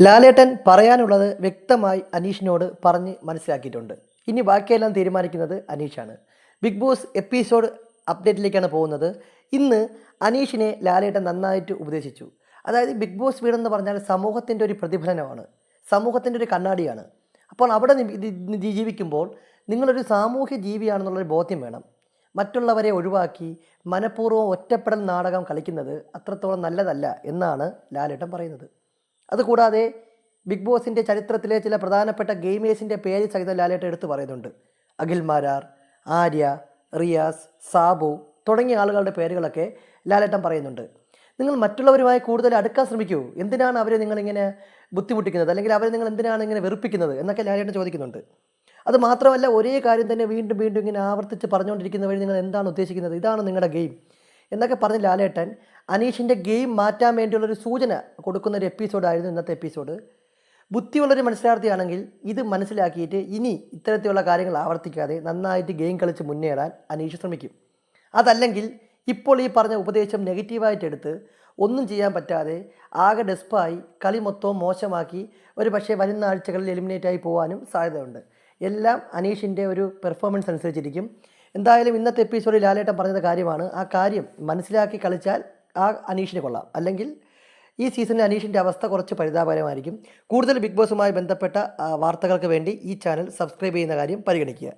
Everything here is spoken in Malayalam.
ലാലേട്ടൻ പറയാനുള്ളത് വ്യക്തമായി അനീഷിനോട് പറഞ്ഞ് മനസ്സിലാക്കിയിട്ടുണ്ട്. ഇനി ബാക്കിയെല്ലാം തീരുമാനിക്കുന്നത് അനീഷാണ്. ബിഗ് ബോസ് എപ്പിസോഡ് അപ്ഡേറ്റിലേക്കാണ് പോകുന്നത്. ഇന്ന് അനീഷിനെ ലാലേട്ടൻ നന്നായിട്ട് ഉപദേശിച്ചു. അതായത് ബിഗ് ബോസ് വീടെന്ന് പറഞ്ഞാൽ സമൂഹത്തിന്റെ ഒരു പ്രതിഫലനമാണ്. സമൂഹത്തിന്റെ ഒരു കണ്ണാടിയാണ്. അപ്പോൾ അവിടെ ജീവിക്കുമ്പോൾ നിങ്ങളൊരു സാമൂഹ്യ ജീവിയാണെന്നുള്ളൊരു ബോധ്യം വേണം. മറ്റുള്ളവരെ ഒഴിവാക്കി മനഃപൂർവം ഒറ്റപ്പെടൽ നാടകം കളിക്കുന്നത് അത്രത്തോളം നല്ലതല്ല എന്നാണ് ലാലേട്ടൻ പറയുന്നത്. അതുകൂടാതെ ബിഗ് ബോസിന്റെ ചരിത്രത്തിലെ ചില പ്രധാനപ്പെട്ട ഗെയിമേഴ്സിന്റെ പേര് സഹിതം ലാലേട്ട എടുത്തു പറയുന്നുണ്ട്. അഖിൽ മാരാർ ആര്യ റിയാസ് സാബു തുടങ്ങിയ ആളുകളുടെ പേരുകളൊക്കെ ലാലേട്ടൻ പറയുന്നുണ്ട്. നിങ്ങൾ മറ്റുള്ളവരുമായി കൂടുതൽ അടുക്കാൻ ശ്രമിക്കൂ. എന്തിനാണ് അവരെ നിങ്ങളിങ്ങനെ ബുദ്ധിമുട്ടിക്കുന്നത്? അല്ലെങ്കിൽ അവരെ നിങ്ങൾ എന്തിനാണ് ഇങ്ങനെ വെറുപ്പിക്കുന്നത്? എന്നൊക്കെ ലാലേട്ടൻ ചോദിക്കുന്നുണ്ട്. അത് മാത്രമല്ല ഒരേ കാര്യം തന്നെ വീണ്ടും വീണ്ടും ഇങ്ങനെ ആവർത്തിച്ച് പറഞ്ഞുകൊണ്ടിരിക്കുന്ന വഴി നിങ്ങൾ എന്താണ് ഉദ്ദേശിക്കുന്നത്? ഇതാണ് നിങ്ങളുടെ ഗെയിം. എന്നൊക്കെ പറഞ്ഞ് ലാലേട്ടൻ അനീഷിന്റെ ഗെയിം മാറ്റാൻ വേണ്ടിയുള്ളൊരു സൂചന കൊടുക്കുന്ന ഒരു എപ്പിസോഡായിരുന്നു ഇന്നത്തെ എപ്പിസോഡ്. ബുദ്ധിയുള്ളൊരു മത്സരാർത്ഥിയാണെങ്കിൽ ഇത് മനസ്സിലാക്കിയിട്ട് ഇനി ഇത്തരത്തിലുള്ള കാര്യങ്ങൾ ആവർത്തിക്കാതെ നന്നായിട്ട് ഗെയിം കളിച്ച് മുന്നേറാൻ അനീഷ് ശ്രമിക്കും. അതല്ലെങ്കിൽ ഇപ്പോൾ ഈ പറഞ്ഞ ഉപദേശം നെഗറ്റീവായിട്ട് എടുത്ത് ഒന്നും ചെയ്യാൻ പറ്റാതെ ആകെ ഡെസ്പായി കളി മൊത്തവും മോശമാക്കി ഒരു പക്ഷേ വരുന്ന ആഴ്ചകളിൽ എലിമിനേറ്റ് ആയി പോകാനും സാധ്യതയുണ്ട്. എല്ലാം അനീഷിന്റെ ഒരു പെർഫോമൻസ് അനുസരിച്ചിരിക്കും. എന്തായാലും ഇന്നത്തെ എപ്പിസോഡിൽ ലാലേട്ടൻ പറഞ്ഞത് കാര്യമാണ്. ആ കാര്യം മനസ്സിലാക്കി കളിച്ചാൽ ആ അനീഷിനെ കൊള്ളാം. അല്ലെങ്കിൽ ഈ സീസണിൽ അനീഷിന്റെ അവസ്ഥ കുറച്ച് പരിതാപകരമായിരിക്കും. കൂടുതൽ ബിഗ് ബോസുമായി ബന്ധപ്പെട്ട വാർത്തകൾക്ക് വേണ്ടി ഈ ചാനൽ സബ്സ്ക്രൈബ് ചെയ്യുന്ന കാര്യം പരിഗണിക്കുക.